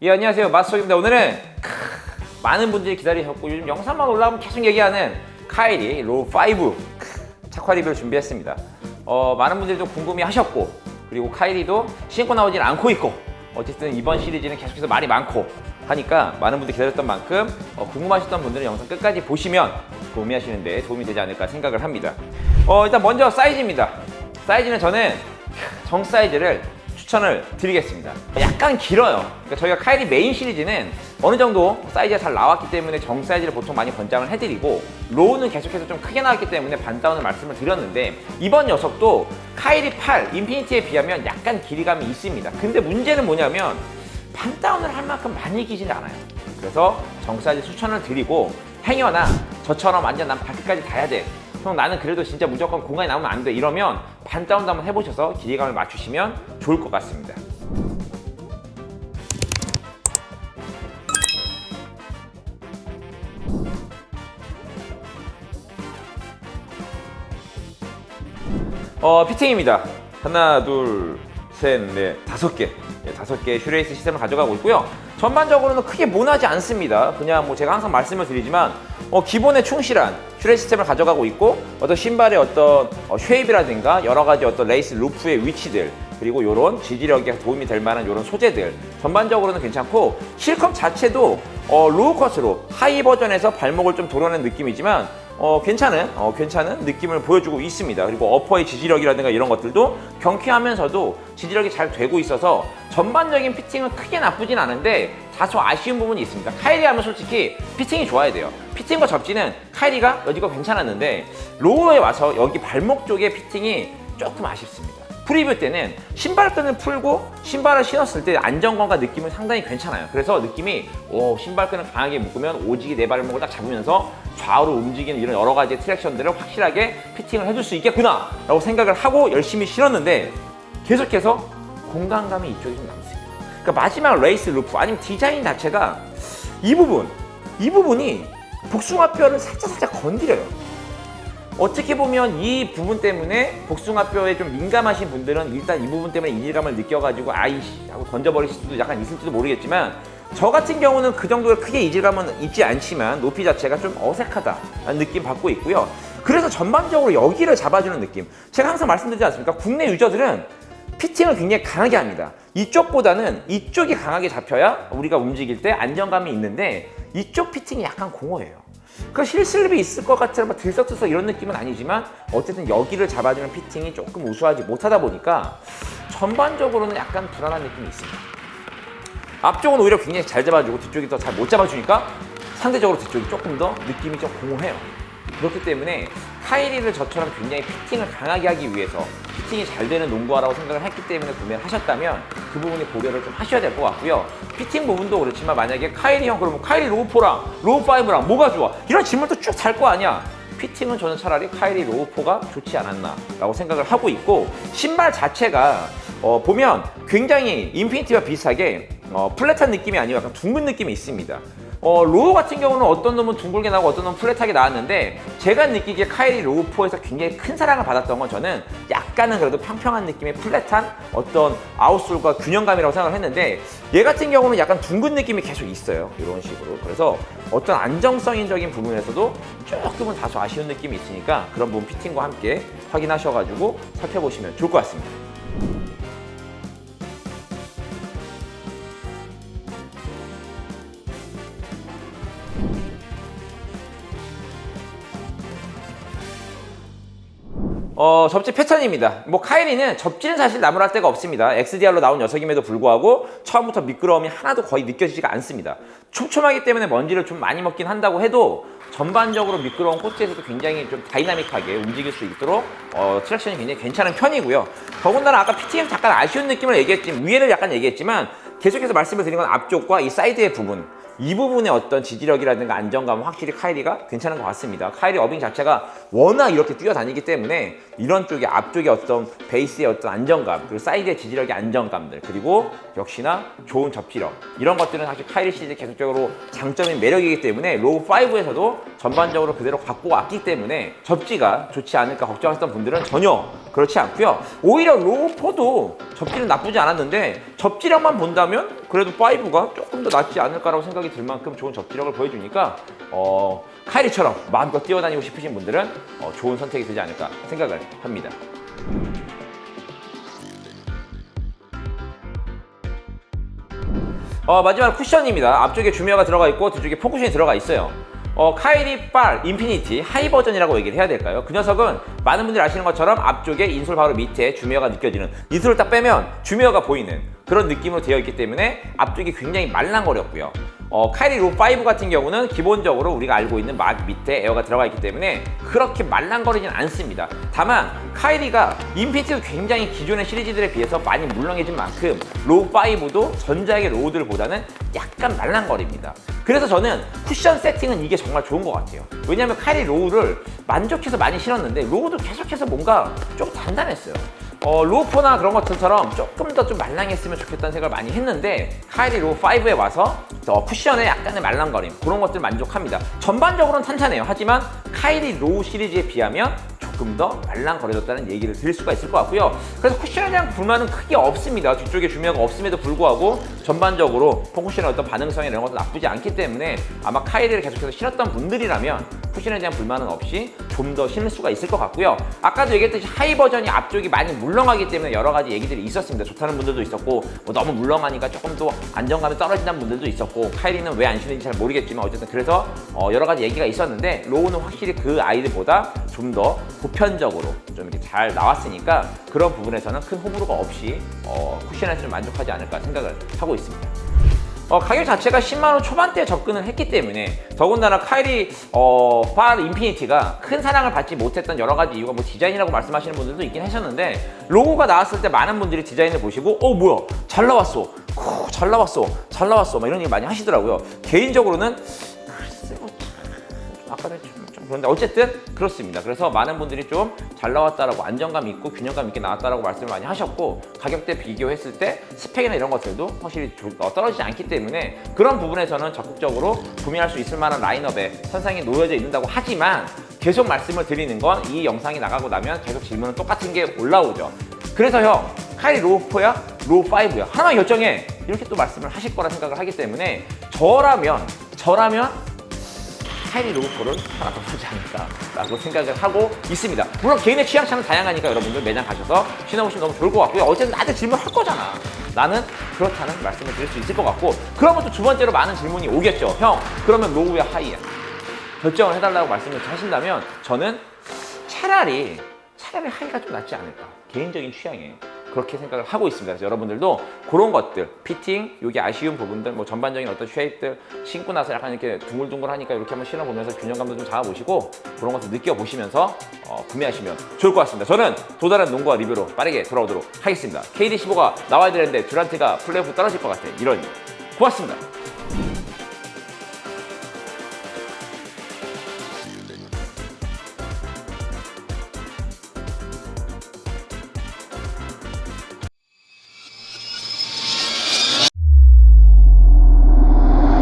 예 안녕하세요. 마스터입니다. 오늘은 크, 많은 분들이 기다리셨고 요즘 영상만 올라오면 계속 얘기하는 카이리 로우 5 크, 착화 리뷰를 준비했습니다. 어, 많은 분들도 궁금해 하셨고 그리고 카이리도 신고 나오질 않고 있고 어쨌든 이번 시리즈는 계속해서 말이 많고 하니까 많은 분들이 기다렸던 만큼 어, 궁금하셨던 분들은 영상 끝까지 보시면 구매하시는 데 도움이 되지 않을까 생각을 합니다. 어, 일단 먼저 사이즈입니다. 사이즈는 저는 정 사이즈를 추천을 드리겠습니다. 약간 길어요. 그러니까 저희가 카이리 메인 시리즈는 어느 정도 사이즈가 잘 나왔기 때문에 정 사이즈를 보통 많이 권장을 해드리고 로우는 계속해서 좀 크게 나왔기 때문에 반다운을 말씀을 드렸는데 이번 녀석도 카이리 8 인피니티에 비하면 약간 길이감이 있습니다. 근데 문제는 뭐냐면 반다운을 할 만큼 많이 기진 않아요. 그래서 정 사이즈 추천을 드리고 행여나 저처럼 완전 난 바퀴까지 다야 돼. 형 나는 그래도 진짜 무조건 공간이 나오면 안 돼. 이러면 반다운도 한번 해보셔서 길이감을 맞추시면 좋을 것 같습니다. 어, 피팅입니다. 하나, 둘, 셋, 넷, 다섯 개. 예, 다섯 개의 슈레이스 시스템을 가져가고 있고요. 전반적으로는 크게 모나지 않습니다. 그냥 뭐 제가 항상 말씀을 드리지만 어, 기본에 충실한 슈레이스 시스템을 가져가고 있고 어떤 신발의 어떤 어, 쉐입이라든가 여러 가지 어떤 레이스 루프의 위치들 그리고 이런 지지력에 도움이 될 만한 이런 소재들 전반적으로는 괜찮고 실컵 자체도 어, 로우 컷으로 하이 버전에서 발목을 좀 도려낸 느낌이지만 어, 괜찮은 어, 괜찮은 느낌을 보여주고 있습니다. 그리고 어퍼의 지지력이라든가 이런 것들도 경쾌하면서도 지지력이 잘 되고 있어서 전반적인 피팅은 크게 나쁘진 않은데 다소 아쉬운 부분이 있습니다. 카이리 하면 솔직히 피팅이 좋아야 돼요. 피팅과 접지는 카이리가 여지껏 괜찮았는데 로우에 와서 여기 발목 쪽의 피팅이 조금 아쉽습니다. 프리뷰 때는 신발끈을 풀고 신발을 신었을 때 안정감과 느낌은 상당히 괜찮아요. 그래서 느낌이 오 신발끈을 강하게 묶으면 오지게 내 발목을 딱 잡으면서 좌우로 움직이는 이런 여러 가지 트랙션들을 확실하게 피팅을 해줄 수 있겠구나 라고 생각을 하고 열심히 신었는데 계속해서 공간감이 이쪽이 좀 남습니다. 그러니까 마지막 레이스 루프 아니면 디자인 자체가 이 부분 이 부분이 복숭아뼈를 살짝 살짝 건드려요. 어떻게 보면 이 부분 때문에 복숭아뼈에 좀 민감하신 분들은 일단 이 부분 때문에 이질감을 느껴가지고 아이씨 하고 던져버릴 수도 약간 있을지도 모르겠지만 저 같은 경우는 그 정도의 크게 이질감은 있지 않지만 높이 자체가 좀 어색하다라는 느낌 받고 있고요. 그래서 전반적으로 여기를 잡아주는 느낌. 제가 항상 말씀드리지 않습니까? 국내 유저들은 피팅을 굉장히 강하게 합니다. 이쪽보다는 이쪽이 강하게 잡혀야 우리가 움직일 때 안정감이 있는데 이쪽 피팅이 약간 공허해요. 그 힐슬립이 있을 것막 들썩들썩 이런 느낌은 아니지만 어쨌든 여기를 잡아주는 피팅이 조금 우수하지 못하다 보니까 전반적으로는 약간 불안한 느낌이 있습니다. 앞쪽은 오히려 굉장히 잘 잡아주고 뒤쪽이 더 잘 못 잡아주니까 상대적으로 뒤쪽이 조금 더 느낌이 좀 공허해요. 그렇기 때문에 카이리를 저처럼 굉장히 피팅을 강하게 하기 위해서 피팅이 잘 되는 농구화라고 생각을 했기 때문에 구매를 하셨다면 그 부분에 고려를 좀 하셔야 될 것 같고요. 피팅 부분도 그렇지만 만약에 카이리 형 그러면 카이리 로우4랑 로우5랑 뭐가 좋아? 이런 질문도 쭉살거 아니야. 피팅은 저는 차라리 카이리 로우4가 좋지 않았나라고 생각을 하고 있고 신발 자체가 어, 보면 굉장히 인피니티와 비슷하게 어, 플랫한 느낌이 아니고 약간 둥근 느낌이 있습니다. 어, 로우 같은 경우는 어떤 놈은 둥글게 나오고 어떤 놈은 플랫하게 나왔는데 제가 느끼기에 카이리 로우4에서 굉장히 큰 사랑을 받았던 건 저는 약간은 그래도 평평한 느낌의 플랫한 어떤 아웃솔과 균형감이라고 생각을 했는데 얘 같은 경우는 약간 둥근 느낌이 계속 있어요. 이런 식으로. 그래서 어떤 안정성인적인 부분에서도 조금은 다소 아쉬운 느낌이 있으니까 그런 부분 피팅과 함께 확인하셔가지고 살펴보시면 좋을 것 같습니다. 어, 접지 패턴입니다. 뭐 카이리는 접지는 사실 나무랄 데가 없습니다. XDR로 나온 녀석임에도 불구하고 처음부터 미끄러움이 하나도 거의 느껴지지가 않습니다. 촘촘하기 때문에 먼지를 좀 많이 먹긴 한다고 해도 전반적으로 미끄러운 코트에서도 굉장히 좀 다이나믹하게 움직일 수 있도록 어, 트랙션이 굉장히 괜찮은 편이고요. 더군다나 아까 PT에서 잠깐 아쉬운 느낌을 얘기했지만 위에를 약간 얘기했지만 계속해서 말씀을 드린 건 앞쪽과 이 사이드의 부분 이 부분의 어떤 지지력이라든가 안정감은 확실히 카이리가 괜찮은 것 같습니다. 카이리 어빙 자체가 워낙 이렇게 뛰어다니기 때문에 이런 쪽에 앞쪽에 어떤 베이스의 어떤 안정감 그리고 사이드의 지지력의 안정감들 그리고 역시나 좋은 접지력 이런 것들은 사실 카이리 시리즈 계속적으로 장점인 매력이기 때문에 로우 5에서도 전반적으로 그대로 갖고 왔기 때문에 접지가 좋지 않을까 걱정하셨던 분들은 전혀 그렇지 않고요. 오히려 로우포도 접지는 나쁘지 않았는데 접지력만 본다면 그래도 5가 조금 더 낫지 않을까라고 생각이 들 만큼 좋은 접지력을 보여주니까 어, 카이리처럼 마음껏 뛰어다니고 싶으신 분들은 어, 좋은 선택이 되지 않을까 생각을 합니다. 어, 마지막 쿠션입니다. 앞쪽에 주미어가 들어가 있고 뒤쪽에 포쿠션이 들어가 있어요. 어, 카이리 빨 인피니티 하이 버전이라고 얘기를 해야 될까요? 그 녀석은 많은 분들이 아시는 것처럼 앞쪽에 인솔 바로 밑에 주미어가 느껴지는 인솔을 딱 빼면 주미어가 보이는 그런 느낌으로 되어 있기 때문에 앞쪽이 굉장히 말랑거렸고요. 어, 카이리 로5 같은 경우는 기본적으로 우리가 알고 있는 막 밑에 에어가 들어가 있기 때문에 그렇게 말랑거리진 않습니다. 다만 카이리가 인피니티도 굉장히 기존의 시리즈들에 비해서 많이 물렁해진 만큼 로5도 전작의 로우들보다는 약간 말랑거립니다. 그래서 저는 쿠션 세팅은 이게 정말 좋은 것 같아요. 왜냐하면 카이리 로우를 만족해서 많이 신었는데 로우도 계속해서 뭔가 좀 단단했어요. 어, 로우포나 그런 것들처럼 조금 더 좀 말랑했으면 좋겠다는 생각을 많이 했는데 카이리 로우 5에 와서 어, 쿠션의 약간의 말랑거림 그런 것들 만족합니다. 전반적으로는 탄탄해요. 하지만 카이리 로우 시리즈에 비하면 조금 더 말랑거려졌다는 얘기를 드릴 수가 있을 것 같고요. 그래서 쿠션에 대한 불만은 크게 없습니다. 뒤쪽에 주미어가 없음에도 불구하고 전반적으로 폰쿠션의 어떤 반응성이 이런 것도 나쁘지 않기 때문에 아마 카이리를 계속해서 신었던 분들이라면 쿠션에 대한 불만은 없이 좀더 신을 수가 있을 것 같고요. 아까도 얘기했듯이 하이 버전이 앞쪽이 많이 물렁하기 때문에 여러 가지 얘기들이 있었습니다. 좋다는 분들도 있었고 뭐 너무 물렁하니까 조금 더 안정감이 떨어진다는 분들도 있었고 카이리는 왜안 신는지 잘 모르겠지만 어쨌든 그래서 어, 여러 가지 얘기가 있었는데 로우는 확실히 그 아이들보다 좀 더 보편적으로 좀 이렇게 잘 나왔으니까 그런 부분에서는 큰 호불호가 없이 어, 쿠션에서 좀 만족하지 않을까 생각을 하고 있습니다. 어, 가격 자체가 10만원 초반대에 접근을 했기 때문에 더군다나 카이리 어, 팔 인피니티가 큰 사랑을 받지 못했던 여러 가지 이유가 뭐 디자인이라고 말씀하시는 분들도 있긴 하셨는데 로고가 나왔을 때 많은 분들이 디자인을 보시고 어 뭐야? 잘 나왔어. 후, 잘 나왔어. 잘 나왔어. 막 이런 얘기 많이 하시더라고요. 개인적으로는 글쎄요 아까는 좀, 좀 그런데 어쨌든 그렇습니다. 그래서 많은 분들이 좀 잘 나왔다라고 안정감 있고 균형감 있게 나왔다라고 말씀을 많이 하셨고 가격대 비교했을 때 스펙이나 이런 것들도 확실히 조- 어, 떨어지지 않기 때문에 그런 부분에서는 적극적으로 구매할 수 있을 만한 라인업에 선상에 놓여져 있는다고 하지만 계속 말씀을 드리는 건 이 영상이 나가고 나면 계속 질문은 똑같은 게 올라오죠. 그래서 형 카이 로우4야? 로우5야? 하나만 결정해 이렇게 또 말씀을 하실 거라 생각을 하기 때문에 저라면 저라면 카이리 로고포를 하나 더 사지 않을까라고 생각을 하고 있습니다. 물론 개인의 취향차는 다양하니까 여러분들 매장 가셔서 신어보시면 너무 좋을 것 같고요. 어쨌든 나한테 질문 할 거잖아. 나는 그렇다는 말씀을 드릴 수 있을 것 같고 그러면 또 두 번째로 많은 질문이 오겠죠. 형, 그러면 로우야 하이야? 결정을 해달라고 말씀을 하신다면 저는 차라리 차라리 하이가 좀 낫지 않을까 개인적인 취향에 그렇게 생각을 하고 있습니다. 그래서 여러분들도 그런 것들 피팅 여기 아쉬운 부분들 뭐 전반적인 어떤 쉐입들 신고 나서 약간 이렇게 둥글둥글하니까 이렇게 한번 신어보면서 균형감도 좀 잡아보시고 그런 것들 느껴보시면서 어, 구매하시면 좋을 것 같습니다. 저는 또 다른 농구와 리뷰로 빠르게 돌아오도록 하겠습니다. KD15가 나와야 되는데 듀란트가 플레이오프 떨어질 것 같아. 이런 고맙습니다.